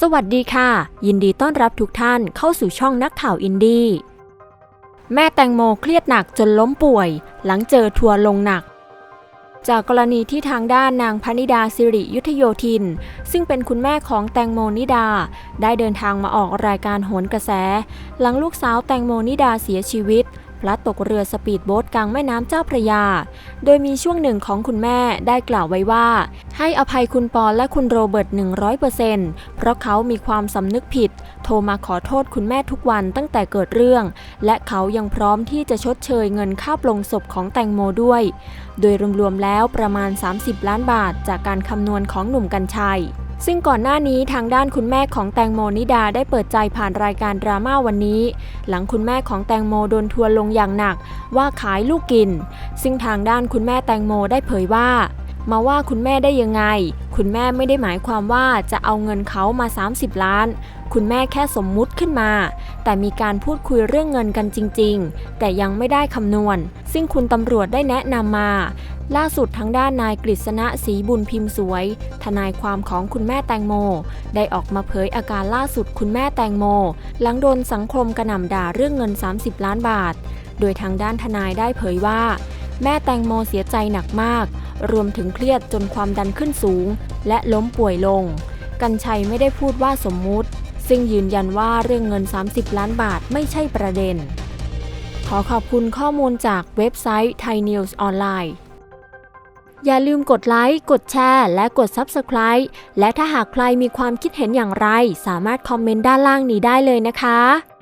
สวัสดีค่ะ ยินดีต้อนรับทุกท่านเข้าสู่ช่องนักข่าวอินดี้แม่แตงโมเครียดหนักจนล้มป่วย หลังเจอทัวร์ลงหนัก จากกรณีที่ทางด้านนางพนิดาสิริยุทธโยธิน ซึ่งเป็นคุณแม่ของแตงโมนิดา ได้เดินทางมาออกรายการโหนกระแส หลังลูกสาวแตงโมนิดาเสียชีวิต ลัดตกเรือสปีดโบ๊ทกลางแม่น้ำเจ้าพระยา โดยมีช่วงหนึ่งของคุณแม่ได้กล่าวไว้ว่า ให้อภัยคุณปอและคุณโรเบิร์ต 100%เพราะเขามีความสำนึกผิด โทรมาขอโทษคุณแม่ทุกวันตั้งแต่เกิดเรื่อง และเขายังพร้อมที่จะชดเชยเงินค่าปลงศพของแตงโมด้วย โดยรวมๆแล้วประมาณ 30 ล้านบาทจากการคำนวณของหนุ่มกัญชัย ซึ่งก่อนหน้านี้ทางด้านคุณแม่ของแตงโมนิดาได้เปิดใจผ่านรายการดราม่าวันนี้ หลังคุณแม่ของแตงโมโดนทัวร์ลงอย่างหนัก ว่าขายลูกกิน ซึ่งทางด้านคุณแม่แตงโมได้เผยว่า มาว่าคุณแม่ได้ยังไง คุณแม่ไม่ได้หมายความว่าจะเอาเงินเขามา 30 ล้าน คุณแม่แค่สมมุติขึ้นมา แต่มีการพูดคุยเรื่องเงินกันจริง ๆ แต่ยังไม่ได้คำนวณ ซึ่งคุณตำรวจได้แนะนำมา ล่าสุดทางด้านนายกฤษณะศรีบุญพิมพ์สวย ทนายความของคุณแม่แตงโม ได้ออกมาเผยอาการล่าสุดคุณแม่แตงโม หลังโดนสังคมกระหน่ำด่าเรื่องเงิน 30 ล้านบาท โดยทางด้านทนายได้เผยว่า แม่แตงโมเสียใจหนักมาก รวมถึงเครียดจนความดันขึ้นสูง และล้มป่วยลง กัญชัยไม่ได้พูดว่าสมมุติ ซึ่งยืนยันว่าเรื่องเงิน 30 ล้านบาทไม่ใช่ประเด็น ขอขอบคุณข้อมูลจากเว็บไซต์ Thai News Online อย่าลืมกดไลค์ กดแชร์ และกด Subscribe และถ้าหากใครมีความคิดเห็นอย่างไร สามารถคอมเมนต์ด้านล่างนี้ได้เลยนะคะ